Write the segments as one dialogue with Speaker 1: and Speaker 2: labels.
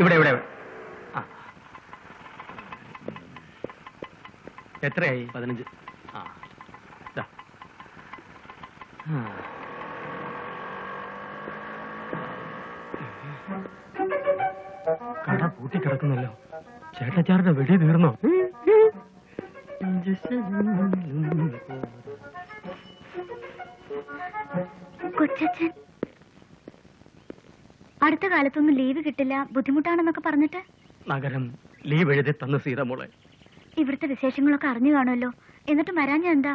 Speaker 1: ഇവിടെ ഇവിടെ. ആ. എത്രയായി? പതിനഞ്ച്. ആ. കട പൂട്ടിക്കിടക്കുന്നല്ലോ. ചേട്ടച്ചാരുടെ വെടി തീർന്നോ?
Speaker 2: കൊച്ചച്ഛൻ അടുത്ത കാലത്തൊന്നും ലീവ് കിട്ടില്ല. ബുദ്ധിമുട്ടാണെന്നൊക്കെ പറഞ്ഞിട്ട്?
Speaker 1: നഗരം ലീവ് എഴുതി തന്ന സീതമോളെ
Speaker 2: ഇവിടുത്തെ വിശേഷങ്ങളൊക്കെ അറിഞ്ഞു കാണുമല്ലോ. എന്നിട്ട് വരാഞ്ഞ എന്താ?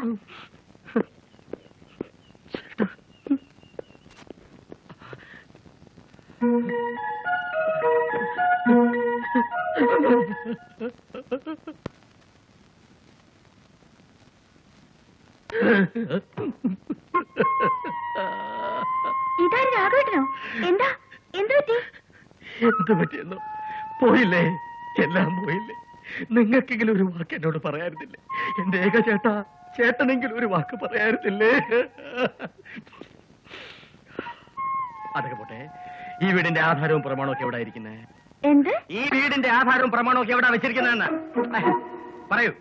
Speaker 2: ഇതാര് രാഘവേട്ടനോ? എന്താ? എന്ത്
Speaker 1: പറ്റിയെന്നോ? പോയില്ലേ? എല്ലാം പോയില്ലേ? നിങ്ങൾക്കെങ്കിലും ഒരു വാക്ക് എന്നോട് പറയാറുന്നില്ലേ എന്റെ ഏക ചേട്ടാ ചേട്ടനെങ്കിലും ഒരു വാക്ക് പറയാറുന്നില്ലേ അതൊക്കെ പോട്ടെ. ഈ വീടിന്റെ ആധാരവും പ്രമാണവും ഒക്കെ എവിടെ ഇരിക്കുന്നേ
Speaker 2: എന്ത്?
Speaker 1: ഈ വീടിന്റെ ആധാരവും പ്രമാണവും ഒക്കെ എവിടെ വെച്ചിരിക്കുന്നതെന്ന്? പറയൂ.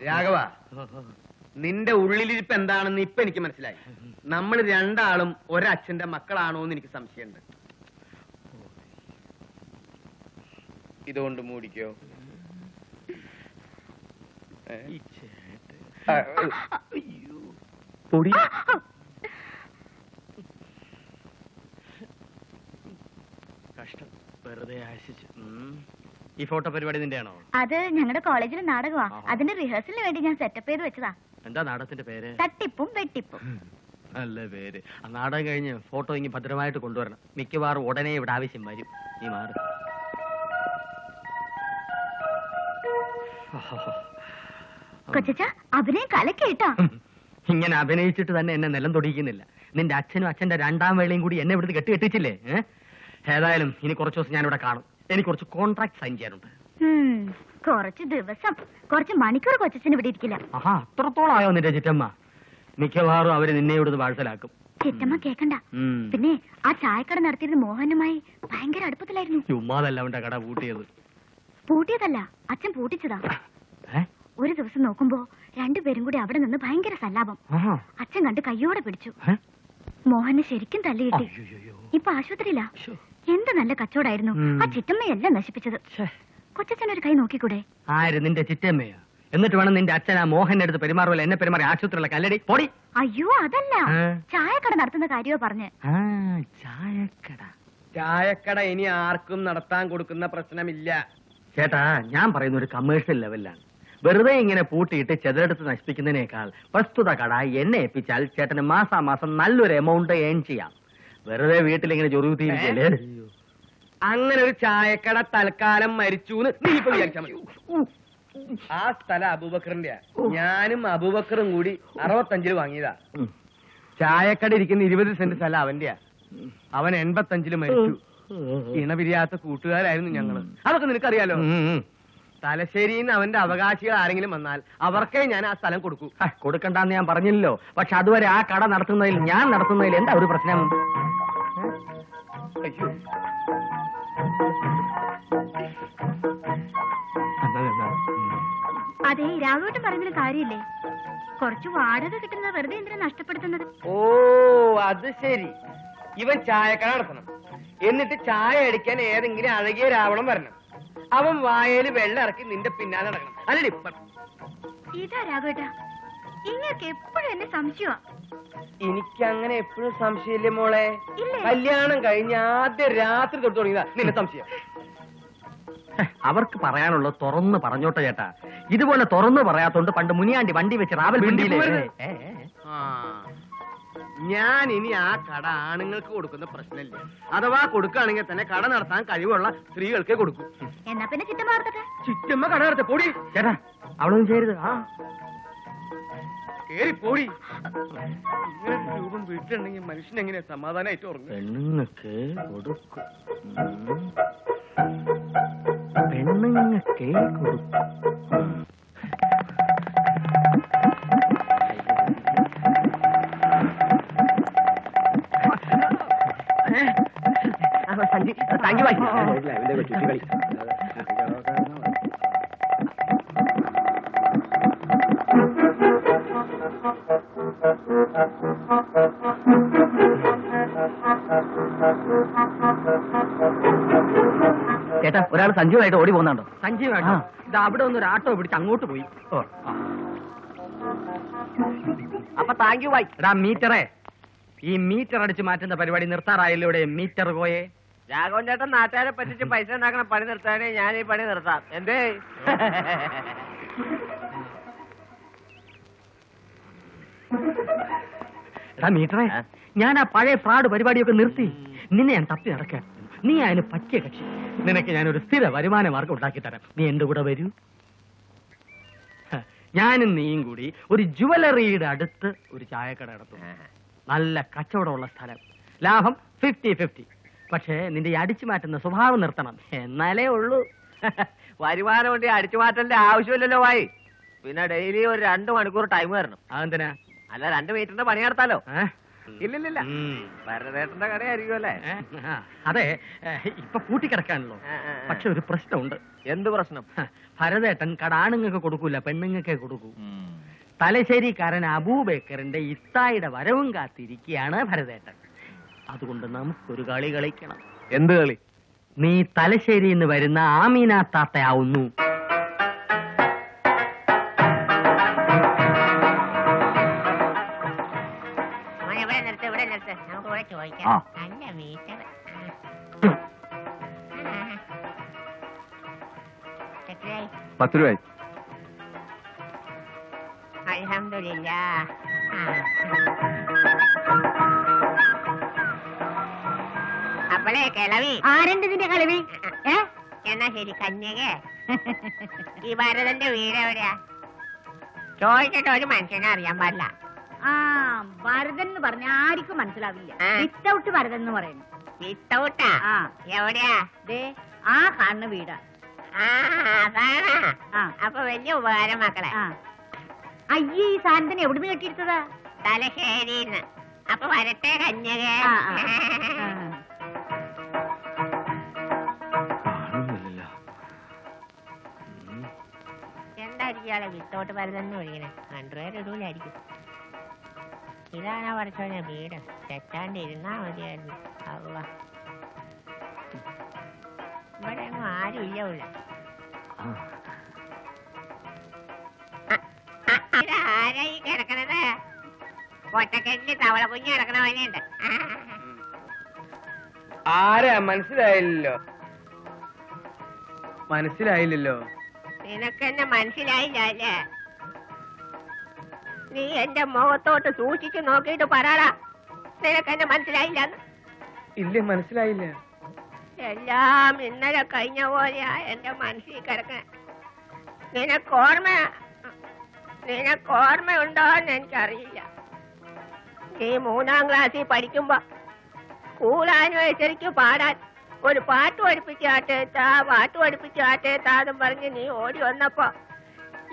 Speaker 3: രാഘവ നിന്റെ ഉള്ളിലിരിപ്പ് എന്താണെന്ന് ഇപ്പൊ എനിക്ക് മനസ്സിലായി. നമ്മൾ രണ്ടാളും ഒരച്ഛന്റെ മക്കളാണോ എന്ന് എനിക്ക് സംശയമുണ്ട്. ഇതുകൊണ്ട് മൂടിക്കോ.
Speaker 1: പൊടി. കഷ്ടം. വെറുതെ ആശിച്ചു. ഈ ഫോട്ടോ പരിപാടി നിന്റെയാണോ?
Speaker 2: അത് ഞങ്ങളുടെ കോളേജിലെ നാടകമാ. അതിന്റെ റിഹേഴ്സലിന് വേണ്ടി ഞാൻ സെറ്റപ്പ് ചെയ്ത് വെച്ചതാ.
Speaker 1: എന്താ നാടകത്തിന്റെ പേര്?
Speaker 2: തട്ടിപ്പും വെട്ടിപ്പും.
Speaker 1: നല്ല പേര്. ആ നാടകം കഴിഞ്ഞ് ഫോട്ടോ ഇങ്ങനെ ഭദ്രമായിട്ട് കൊണ്ടുവരണം. മിക്കവാറും ഉടനെ ഇവിടെ ആവശ്യം വരും. നീ മാറി.
Speaker 2: കൊച്ചച്ച അഭിനയം കലക്കേട്ടാ.
Speaker 1: ഇങ്ങനെ അഭിനയിച്ചിട്ട് തന്നെ എന്നെ നിലം തൊടിയിക്കുന്നില്ല. നിന്റെ അച്ഛനും അച്ഛന്റെ രണ്ടാം വേളയും കൂടി എന്നെ ഇവിടുന്ന് കെട്ടി കെട്ടിച്ചില്ലേ? ഏതായാലും ഇനി കുറച്ചു ദിവസം ഞാനിവിടെ കാണും. എനിക്ക് കുറച്ച് കോൺട്രാക്ട് സൈൻ ചെയ്യാനുണ്ട്.
Speaker 2: കുറച്ച് ദിവസം കുറച്ച് മണിക്കൂർ കൊച്ചിന് ഇവിടെ ഇരിക്കില്ല.
Speaker 1: ആഹാ അത്രത്തോളം ആയോ നിന്റെ ചിറ്റമ്മ? മിക്കവാറും അവർ നിന്നെ ഇവിടുന്ന് വാഴ്സലാക്കും
Speaker 2: ചിറ്റമ്മ കേക്കണ്ട.
Speaker 1: ഉം.
Speaker 2: പിന്നെ ആ ചായക്കട നടത്തിയിരുന്ന മോഹനുമായി ഭയങ്കര അടുപ്പത്തിലായിരുന്നു.
Speaker 1: ചുമ്മാതല്ല അവന്റെ കട പൂട്ടിയത്.
Speaker 2: പൂട്ടിയതല്ല അച്ഛൻ പൂട്ടിച്ചതാ.
Speaker 1: ഏ?
Speaker 2: ഒരു ദിവസം നോക്കുമ്പോ രണ്ടുപേരും കൂടി അവിടെ നിന്ന് ഭയങ്കര സല്ലാപം.
Speaker 1: ആഹാ.
Speaker 2: അച്ഛൻ കണ്ട് കയ്യോടെ പിടിച്ചു.
Speaker 1: ഏ?
Speaker 2: മോഹന് ശരിക്കും തല്ലികിട്ടി
Speaker 1: അയ്യോ,
Speaker 2: ഇപ്പൊ ആശുപത്രിയിലാ?
Speaker 1: ശ്ശോ.
Speaker 2: എന്ത് നല്ല കച്ചവടായിരുന്നു. ആ ചിറ്റമ്മയെല്ലാം നശിപ്പിച്ചത്. കൊച്ചച്ഛൻ ഒരു കൈ നോക്കിക്കൂടെ?
Speaker 1: ആര് നിന്റെ ചിറ്റമ്മയോ? എന്നിട്ട് വേണം നിന്റെ അച്ഛൻ ആ മോഹന്റെ അടുത്ത് പെരുമാറുമല്ലോ എന്നെ പെരുമാറി ആശുപത്രിയുള്ള കല്ലടി പൊടി.
Speaker 2: അയ്യോ അതല്ല. ചായക്കട നടത്തുന്ന കാര്യമോ പറഞ്ഞ്.
Speaker 1: ചായക്കട.
Speaker 3: ചായക്കട ഇനി ആർക്കും നടത്താൻ കൊടുക്കുന്ന പ്രശ്നമില്ല.
Speaker 1: ചേട്ടാ ഞാൻ പറയുന്ന ഒരു കമേഴ്ഷ്യൽ ലെവലിലാണ് വെറുതെ ഇങ്ങനെ പൂട്ടിയിട്ട് ചെതറെടുത്ത് നശിപ്പിക്കുന്നതിനേക്കാൾ പ്രസ്തുത കട എന്നെ ഏൽപ്പിച്ചാൽ ചേട്ടന് മാസാമാസം നല്ലൊരു എമൗണ്ട് ഏൺ ചെയ്യാം. വെറുതെ വീട്ടിലിങ്ങനെ ചൊറിയൂത്തിയിരിക്കല്ലേ
Speaker 3: അങ്ങനെ ഒരു ചായക്കട തൽക്കാലം മരിച്ചു നീ ഇപ്പൊ മതി. ആ സ്ഥലം അബൂബക്കറിന്റെ ഞാനും അബൂബക്കറും കൂടി അറുപത്തഞ്ചിൽ വാങ്ങിയതാ. ചായക്കട ഇരിക്കുന്ന ഇരുപത് സെന്റ് സ്ഥലം അവന്റെയാ. അവൻ എൺപത്തഞ്ചിൽ മരിച്ചു. ഇണപിരിയാത്ത കൂട്ടുകാരായിരുന്നു ഞങ്ങൾ. അതൊക്കെ നിനക്കറിയാലോ? നിന്ന് അവന്റെ അവകാശികൾ ആരെങ്കിലും വന്നാൽ അവർക്കേ ഞാൻ ആ സ്ഥലം കൊടുക്കൂ.
Speaker 1: കൊടുക്കണ്ടെന്ന് ഞാൻ പറഞ്ഞില്ലല്ലോ. പക്ഷെ അതുവരെ ആ കട നടത്തുന്നതിൽ ഞാൻ നടത്തുന്നതിൽ എന്താ ഒരു പ്രശ്നം.
Speaker 2: അതെ രാഘവട്ടം പറഞ്ഞൊരു കാര്യമില്ലേ? കുറച്ച് വാടക കിട്ടുന്നത് വെറുതെ എന്തിനാ നഷ്ടപ്പെടുത്തുന്നത്?
Speaker 3: ഓ അത് ശരി. ഇവൻ ചായക്കട നടത്തണം. എന്നിട്ട് ചായ അടിക്കാൻ ഏതെങ്കിലും അഴകിയ രാവണം വരണം. അവൻ വായയിൽ വെള്ളം ഇറക്കി നിന്റെ പിന്നാലെ നടക്കണം. അല്ലേ
Speaker 2: ഇതാ രാഘവേട്ടാ. ഇങ്ങക്ക് എപ്പോഴും എന്നെ സംശയമാ.
Speaker 3: എനിക്ക് അങ്ങനെ എപ്പോഴും സംശയമില്ലേ മോളെ? കല്യാണം കഴിഞ്ഞ ആദ്യ രാത്രി തൊട്ട് തുടങ്ങിയതാ നിന്റെ സംശയം.
Speaker 1: അവർക്ക് പറയാനുള്ള തുറന്ന് പറഞ്ഞോട്ടെ ചേട്ടാ. ഇതുപോലെ തുറന്ന് പറയാത്തോണ്ട് പണ്ട് മുനിയാണ്ടി വണ്ടി വെച്ച് റാവൽ പിണ്ടിയിലെ
Speaker 3: ഞാൻ ഇനി ആ കട ആണുങ്ങൾക്ക് കൊടുക്കുന്ന പ്രശ്നമില്ല. അഥവാ കൊടുക്കുകയാണെങ്കിൽ തന്നെ കട നടത്താൻ കഴിവുള്ള സ്ത്രീകൾക്കേ കൊടുക്കും.
Speaker 2: എന്നാ പിന്നെ ചിറ്റമ്മ ചിറ്റമ്മ
Speaker 3: ചുറ്റമ്മ കട നടത്ത പൊടി.
Speaker 1: ചേട്ടാ അവളൊന്നും ചെയ്യരുത് ആ.
Speaker 3: കേറി പോടി. ഇങ്ങനെ രൂപം വീട്ടിലുണ്ടെങ്കിൽ മനുഷ്യൻ എങ്ങനെയാ സമാധാനമായിട്ട് ഉറങ്ങും
Speaker 1: പെണ്ണുങ്ങൾക്ക് കൊടുക്കും. പെണ്ണുങ്ങൾക്കേ കൊടുക്കും. ചേട്ടാ ഒരാൾ സഞ്ജുവായിട്ട് ഓടി പോകുന്നുണ്ടോ സഞ്ജീവായിട്ടോ ഇത് അവിടെ ഒന്ന് ഒരു ആട്ടോ പിടിച്ച് അങ്ങോട്ട് പോയി. അപ്പൊ താങ്ക് യു ബൈ. എടാ മീറ്ററേ. ഈ മീറ്റർ അടിച്ചു മാറ്റുന്ന പരിപാടി നിർത്താറായല്ലോ ഇവിടെ? മീറ്റർ പോയേ.
Speaker 3: രാഘവൻ ചേട്ടൻ നാട്ടുകാരെ പറ്റിച്ച് പൈസ ഉണ്ടാക്കണ പണി നിർത്താനേ ഞാൻ ഈ പണി നിർത്താം. എന്തേ?
Speaker 1: മീറ്ററേ ഞാൻ ആ പഴയ ഫ്രാഡ് പരിപാടിയൊക്കെ നിർത്തി. നിന്നെ ഞാൻ തപ്പി നടക്കാൻ നീ അതിന് പറ്റിയ കക്ഷി. നിനക്ക് ഞാൻ ഒരു സ്ഥിര വരുമാന മാർഗം ഉണ്ടാക്കി തരാം. നീ എന്റെ കൂടെ വരൂ. ഞാനും നീയും കൂടി ഒരു ജുവലറിയുടെ അടുത്ത് ഒരു ചായക്കട നടത്തും. നല്ല കച്ചവടമുള്ള സ്ഥലം. ലാഭം ഫിഫ്റ്റി ഫിഫ്റ്റി പക്ഷേ നിന്റെ ഈ അടിച്ചു മാറ്റുന്ന സ്വഭാവം നിർത്തണം. എന്നാലേ ഉള്ളൂ.
Speaker 3: വരുമാനം കൊണ്ട് അടിച്ചു മാറ്റേണ്ട ആവശ്യമില്ലല്ലോ വായി പിന്നെ ഡെയിലി ഒരു രണ്ട് മണിക്കൂർ ടൈം തരണം
Speaker 1: അതെന്തിനാ?
Speaker 3: അല്ല രണ്ട് മീറ്ററിന്റെ പണി നടത്താലോ?
Speaker 1: ഇല്ലില്ല.
Speaker 3: ഭരതേട്ടന്റെ കടയായിരിക്കും അല്ലേ?
Speaker 1: അതെ ഇപ്പൊ
Speaker 3: കൂട്ടിക്കിടക്കാണല്ലോ.
Speaker 1: പക്ഷെ ഒരു പ്രശ്നമുണ്ട്.
Speaker 3: എന്ത് പ്രശ്നം?
Speaker 1: ഭരതേട്ടൻ കട ആണുങ്ങൾക്ക് കൊടുക്കൂല പെണ്ണുങ്ങൾക്കേ കൊടുക്കൂ. തലശ്ശേരിക്കാരൻ അബൂബേക്കറിന്റെ ഇത്തായിയുടെ വരവും കാത്തിരിക്കുകയാണ് ഭരതേട്ടൻ. അതുകൊണ്ട് നമുക്കൊരു കളി കളിക്കണം.
Speaker 3: എന്ത് കളി?
Speaker 1: നീ തലശ്ശേരിയിൽ നിന്ന് വരുന്ന ആമീന താത്തയാവുന്നു.
Speaker 4: പത്ത്
Speaker 5: ഇവിടെ കിളവി.
Speaker 2: ഇതിന്റെ കളിവി? ഏ?
Speaker 5: എന്നാ ശരി കന്യകേ. ഈ ഭരതന്റെ വീട് എവിടെയാ? ചോദിച്ചിട്ട് ഒരു മനുഷ്യനെ അറിയാൻ പാടില്ല.
Speaker 2: ആ ഭരതൻ എന്ന് പറഞ്ഞ ആർക്കും മനസ്സിലാവില്ല.
Speaker 5: ആ.
Speaker 2: വിത്തൗട്ട് ഭരതൻ എന്ന് പറയുന്നു.
Speaker 5: വിത്തൗട്ടാ?
Speaker 2: ആ.
Speaker 5: എവിടെയാ?
Speaker 2: ദേ ആ കാണുന്ന വീടാ.
Speaker 5: ആ അതാണ്.
Speaker 2: ആ.
Speaker 5: അപ്പൊ വലിയ ഉപകാരം മക്കളെ.
Speaker 2: ആ. അയ്യേ ഈ സാധനത്തിന് എവിടുന്ന് കെട്ടിയെടുത്തതാ
Speaker 5: തലശ്ശേരിന്ന്. അപ്പൊ വരട്ടെ കന്യക.
Speaker 2: ആ, ആ. ആ.
Speaker 5: ഇയാളെ വിത്തോട്ട് വരുന്നെന്ന് ഒഴിയണേ അണ്ടർവെയർ ഇടൂലായിരിക്കും. ഇതാണ് പഠിച്ചോനെ വീട്. തെറ്റാണ്ട് ഇരുന്നാ മതിയായിരുന്നു. അവ ഇവിടെ ഒന്നും ആരും ഇല്ല ആരായി കിടക്കണത്? ഒറ്റക്കെട്ടിൽ തവള കുഞ്ഞ് കിടക്കണ
Speaker 3: ആരാ? മനസ്സിലായില്ലല്ലോ. മനസ്സിലായില്ലല്ലോ.
Speaker 5: നിനക്കെന്നെ മനസ്സിലായില്ല അല്ലേ നീ എന്റെ മുഖത്തോട്ട് സൂക്ഷിച്ചു നോക്കിയിട്ട് പറയാ നിനക്കെന്നെ മനസ്സിലായില്ല?
Speaker 3: ഇല്ല മനസ്സിലായില്ല.
Speaker 5: എല്ലാം ഇന്നലെ കഴിഞ്ഞ പോലെയാ എന്റെ മനസ്സിൽ കിടക്കണ. നിനക്ക് ഓർമ്മ നിനക്ക് ഓർമ്മയുണ്ടോന്ന് എനിക്കറിയില്ല. നീ മൂന്നാം ക്ലാസ്സിൽ പഠിക്കുമ്പോ സ്കൂൾ ആനിവേഴ്സറിക്ക് പാടാൻ ഒരു പാട്ട് പഠിപ്പിച്ചാട്ടെ താ പാട്ട് പഠിപ്പിച്ചാട്ടെ താന്നും പറഞ്ഞ് നീ ഓടി വന്നപ്പോ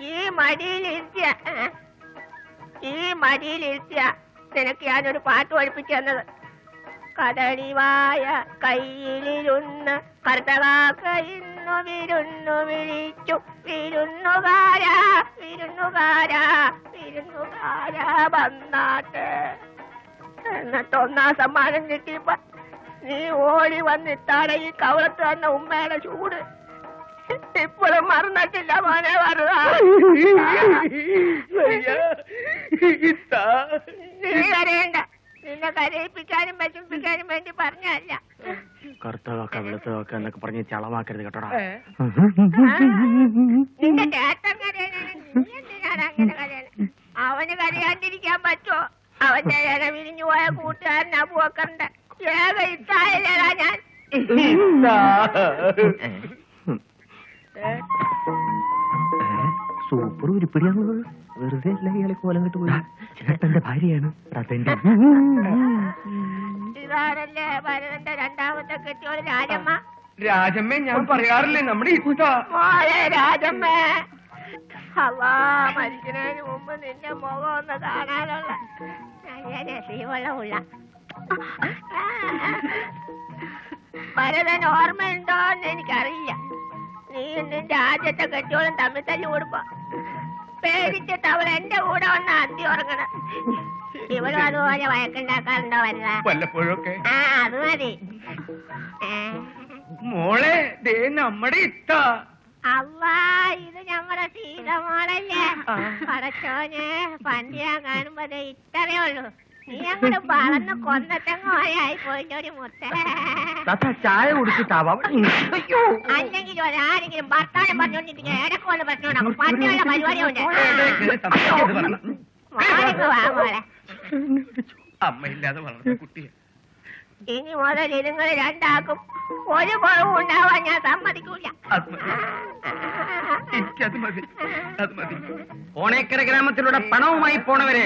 Speaker 5: ഈ മടിയിലിരുത്തിയ? ഈ മടിയിലിരുത്തിയ നിനക്ക് ഞാനൊരു പാട്ട് പഠിപ്പിച്ചു തന്നത് കദളിവായ കയ്യിലിരുന്ന് കർത്തകാക്ക ഇന്നു വിരുന്നു വിളിച്ചു വിരുന്നുകാരാ വിരുന്നുകാരാ വിരുന്നുകാരാ വന്നാട്ടെ എന്നിട്ടൊന്നാം സമ്മാനം കിട്ടിയപ്പോ നീ ഓടി വന്നിട്ടാടെ ഈ കവളത്ത് വന്ന ഉമ്മയുടെ ചൂട്. ഇപ്പോഴും മറന്നിട്ടില്ല മോനെ നീ കരയണ്ട. നിന്നെ കരയിപ്പിക്കാനും വിഷമിപ്പിക്കാനും വേണ്ടി പറഞ്ഞല്ല
Speaker 1: കറുത്തതൊക്കെ വെളുത്തതൊക്കെ എന്നൊക്കെ പറഞ്ഞ് ചളമാക്കരുത് കേട്ടോടാ.
Speaker 5: നിന്റെ ചേട്ടൻ കരയാണ്. അവന് കരയാണ്ടിരിക്കാൻ പറ്റുമോ അവന്റെ ഇല വിരിഞ്ഞു പോയ കൂട്ടുകാരൻ അബുവക്കറിന്റെ ഇത്തായില്ലടാ ഞാൻ.
Speaker 1: സൂപ്പർ ഉരുപ്പിടിയാണുള്ളത്. വെറുതെ അല്ല ഇയാളെ കോലം കെട്ട് പോയി. ചേട്ടന്റെ ഭാര്യയാണ് അതെന്റെ
Speaker 5: ഇതാണല്ലേ ഭരതന്റെ രണ്ടാമത്തെ കെട്ടിയോട് രാജമ്മ?
Speaker 3: രാജമ്മേ ഞാൻ പറയാറില്ലേ? നമ്മുടെ ഇത്ത
Speaker 5: മോളെ രാജമ്മേ. അല്ലാ മരിക്കുന്നതിന് മുമ്പ് നിന്റെ മുഖം ഒന്ന് കാണാനുള്ള നല്ല രസീവെള്ളമുള്ള ഭരതൻ ഓർമ്മയുണ്ടോ എന്ന് എനിക്കറിയില്ല. നീ നിന്റെ ആദ്യത്തെ കെട്ടിയോളും തമ്മിൽ തല്ലി കൊടുപ്പ പേടിച്ചിട്ട് അവൾ എന്റെ കൂടെ വന്ന് അന്തി ഉറങ്ങണം. ഇവളും അതുപോലെ വഴക്കുണ്ടാക്കാറുണ്ടോ വല്ല
Speaker 3: വല്ലപ്പോഴൊക്കെ.
Speaker 5: ആ അത് മതി.
Speaker 3: മോളെ ദേ നമ്മുടെ ഇത്ത.
Speaker 5: അല്ലാ ഇത് ഞമ്മടെ സീതമോളല്ലേ
Speaker 3: മോളല്ലേ?
Speaker 5: പടച്ചോനെ പണ്ട് ഞാൻ കാണുമ്പോ ഇത്രയേ ഉള്ളൂ. നീ അങ്ങോട്ട് വളർന്ന് കൊന്നത്തങ്ങോയായി പോയിട്ടൊരു മുത്ത.
Speaker 1: താത്ത ചായ കുടിച്ചിട്ടാവാം. അയ്യോ.
Speaker 5: അല്ലെങ്കിൽ ഒരാരെങ്കിലും പരിപാടിയുണ്ട്.
Speaker 3: അമ്മയില്ലാതെ വളർന്ന കുട്ടിയെ.
Speaker 5: ഇനി മുതൽ ഇതുങ്ങൾ രണ്ടാക്കും ഒരു കുറവും ഉണ്ടാവാൻ ഞാൻ സമ്മതിക്കൂല.
Speaker 3: അത് മതി. മതി അത് മതി.
Speaker 1: ഓണേക്കര ഗ്രാമത്തിലൂടെ പണവുമായി പോണവരെ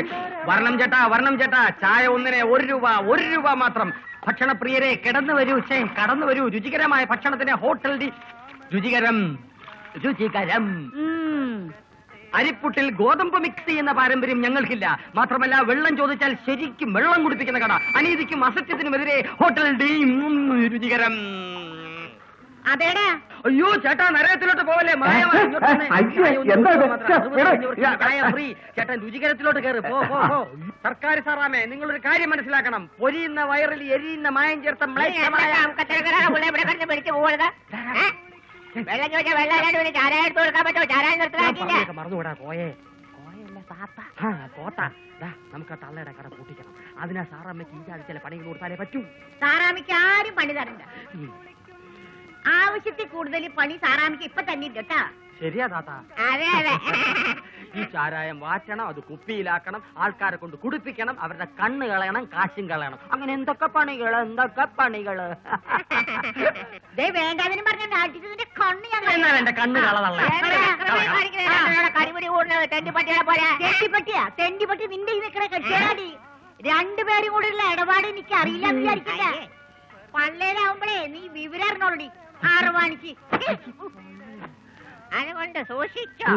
Speaker 1: വർണം ചേട്ടാ വർണം ചേട്ടാ ചായ ഒന്നിനെ ഒരു രൂപ ഒരു രൂപ മാത്രം. ഭക്ഷണപ്രിയരെ കിടന്നു വരൂ ചേ കടന്നു വരൂ. രുചികരമായ ഭക്ഷണത്തിന് ഹോട്ടൽ ഡി രുചികരം രുചികരം. അരിപ്പുട്ടിൽ ഗോതമ്പ് മിക്സ് ചെയ്യുന്ന പാരമ്പര്യം ഞങ്ങൾക്കില്ല. മാത്രമല്ല വെള്ളം ചോദിച്ചാൽ ശരിക്കും വെള്ളം കുടിപ്പിക്കുന്ന കട. അനീതിക്കും അസത്യത്തിനുമെതിരെ ഹോട്ടൽ ഡി രുചികരം.
Speaker 2: അതേടാ.
Speaker 1: അയ്യോ ചേട്ടാ നരകത്തിലോട്ട് പോവല്ലേ? ചേട്ടൻ രുചികരത്തിലോട്ട് കയറി പോ പോ പോ. സർക്കാർ സാറാമേ നിങ്ങളൊരു കാര്യം മനസ്സിലാക്കണം. പൊരിയുന്ന വയറിൽ എരിയുന്ന മായം ചേർത്ത
Speaker 5: വെള്ളം ചോദിച്ചാൽ വെള്ളം കൊടുക്കാൻ പറ്റുമോ? ചാരായം നിർത്തലാക്കിയില്ല
Speaker 1: മറന്നുകൂടാ നമുക്ക് ആ തള്ളയുടെ കട കൂട്ടിക്കണം അതിനാ സാറാമ്മയ്ക്ക് ഈ ചില പണികൾ കൊടുത്താലേ പറ്റൂ.
Speaker 2: സാറാമ്മയ്ക്ക് ആരും പണി തരണ്ട. ആവശ്യത്തിൽ കൂടുതൽ പണി സാറാമിക്ക് ഇപ്പൊ തന്നെ ഉണ്ട് കേട്ടാ.
Speaker 1: ശരിയാ താത്ത.
Speaker 5: അതെ അതെ.
Speaker 1: ഈ ചാരായം വാറ്റണം അത് കുപ്പിയിലാക്കണം ആൾക്കാരെ കൊണ്ട് കുടിപ്പിക്കണം അവരുടെ കണ്ണ് കളയണം കാശും കളയണം. അങ്ങനെ എന്തൊക്കെ പണികൾ എന്തൊക്കെ പണികൾ
Speaker 2: ദേ വേണ്ടാതിനും പറഞ്ഞ നാട്ടിന്റെ കണ്ണ് ഞാൻ
Speaker 1: എന്നാ എന്റെ കണ്ണ് കളതള്ള
Speaker 5: കരിമുടി കൂടുന്നത് തെണ്ടിപ്പട്ടികളെ പോലെ.
Speaker 2: തെണ്ടിപ്പട്ടിയാ? തെണ്ടിപ്പട്ടി നിന്റെ ഈ നിക്കണ കെട്ടിയാടി രണ്ടുപേരും കൂടെ ഉള്ള ഇടപാട് എനിക്ക് അറിയില്ല വിചാരിക്കില്ല പള്ളേരാവുമ്പളേ നീ വിവരം അറിഞ്ഞോളടി. ആറുവാണിക്ക്
Speaker 5: അതുകൊണ്ട് സൂക്ഷിച്ചോ.